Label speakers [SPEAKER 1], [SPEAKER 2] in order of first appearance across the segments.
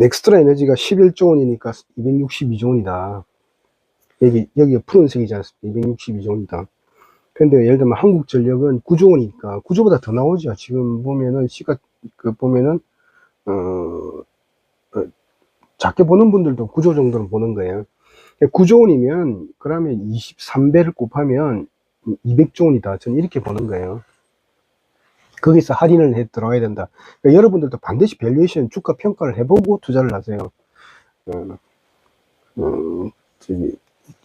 [SPEAKER 1] 넥스트라 에너지가 11조 원이니까 262조 원이다. 여기, 여기가 푸른색이지 않습니까? 262조 원이다. 근데 예를 들면 한국전력은 9조 원이니까 9조보다 더 나오죠. 지금 보면은 시가 그 보면은 어, 어, 작게 보는 분들도 9조 정도는 보는 거예요. 9조 원이면 그러면 23배를 곱하면 200조 원이다. 저는 이렇게 보는 거예요. 거기서 할인을 해 들어가야 된다. 그러니까 여러분들도 반드시 밸류에이션 주가 평가를 해보고 투자를 하세요. 어, 음, 저기,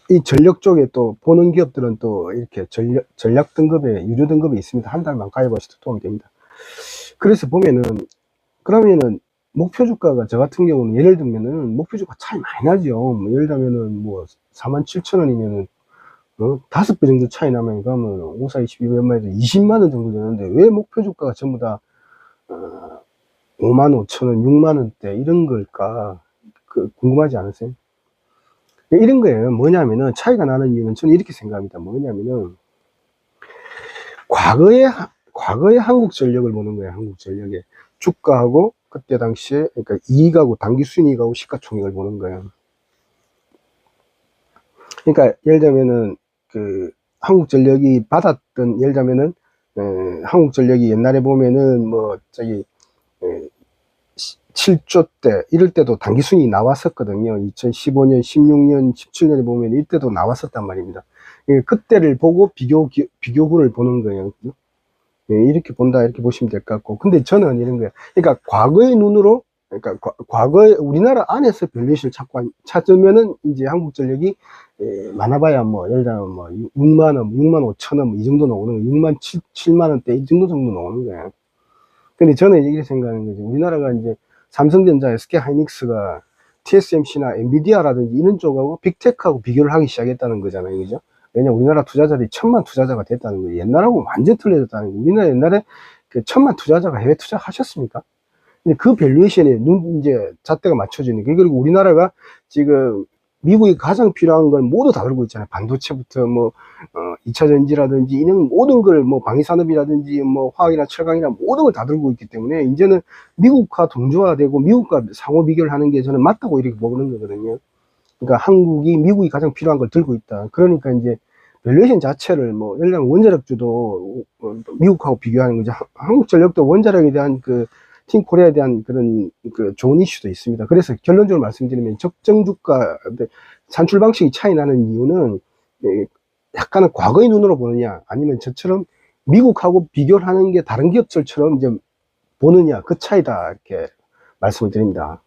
[SPEAKER 1] 이 전력 쪽에 또 보는 기업들은 또 이렇게 전력, 전략 등급에, 유료 등급이 있습니다. 한 달만 가입하셔도 도움이 됩니다. 그래서 보면은, 그러면은, 목표 주가가 저 같은 경우는 예를 들면은, 목표 주가 차이 많이 나죠. 뭐 예를 들면은 뭐, 47,000원이면은, 어, 다섯 배 정도 차이 나면, 그러면 5, 4, 22, 얼마에도 20만원 정도 되는데, 왜 목표 주가가 전부 다, 어, 5만 5천원, 6만원대, 이런 걸까? 그, 궁금하지 않으세요? 이런 거예요. 뭐냐면은 차이가 나는 이유는 저는 이렇게 생각합니다. 뭐냐면은 과거에 과거의 한국전력을 보는 거예요. 한국전력의 주가하고 그때 당시에 그러니까 이익하고 단기 순이익하고 시가총액을 보는 거예요. 그러니까 예를 들면은 그 한국전력이 받았던 예를 들면은 에, 한국전력이 옛날에 보면은 뭐 저기 에, 7조 때 이럴 때도 단기 순이 나왔었거든요. 2015년, 16년, 17년에 보면 이때도 나왔었단 말입니다. 예, 그때를 보고 비교 기- 비교군을 보는 거예요. 예, 이렇게 본다 이렇게 보시면 될 것 같고. 근데 저는 이런 거예요. 그러니까 과거의 눈으로 그러니까 과- 과거에 우리나라 안에서 밸류에이션을 찾고 한- 찾으면은 이제 한국전력이 예, 많아봐야 뭐 예를 들면 뭐 6만 원, 6만 5천 원뭐이 정도 나오는 거예요. 6만 7, 7만 원대 이 정도 정도 나오는 거예요. 근데 저는 이렇게 생각하는 거죠. 우리나라가 이제 삼성전자, SK 하이닉스가 TSMC나 엔비디아라든지 이런 쪽하고 빅테크하고 비교를 하기 시작했다는 거잖아요. 그죠? 왜냐 우리나라 투자자들이 천만 투자자가 됐다는 거예요. 옛날하고 완전 틀려졌다는 거예요. 우리나라 옛날에 그 천만 투자자가 해외 투자 하셨습니까? 근데 그 밸류에이션에 눈, 이제 잣대가 맞춰지는 게 그리고 우리나라가 지금 미국이 가장 필요한 걸 모두 다 들고 있잖아요. 반도체부터 뭐, 어, 2차 전지라든지 이런 모든 걸 뭐 방위산업이라든지 뭐 화학이나 철강이나 모든 걸 다 들고 있기 때문에 이제는 미국과 동조화되고 미국과 상호 비교를 하는 게 저는 맞다고 이렇게 보는 거거든요. 그러니까 한국이 미국이 가장 필요한 걸 들고 있다. 그러니까 이제 밸류에이션 자체를 뭐 예를 들면 원자력주도 어, 미국하고 비교하는 거죠. 한- 한국 전력도 원자력에 대한 그 팀 코리아에 대한 그런 그 좋은 이슈도 있습니다. 그래서 결론적으로 말씀드리면 적정 주가 산출 방식이 차이 나는 이유는 예, 약간은 과거의 눈으로 보느냐 아니면 저처럼 미국하고 비교를 하는 게 다른 기업들처럼 이제 보느냐 그 차이다 이렇게 말씀을 드립니다.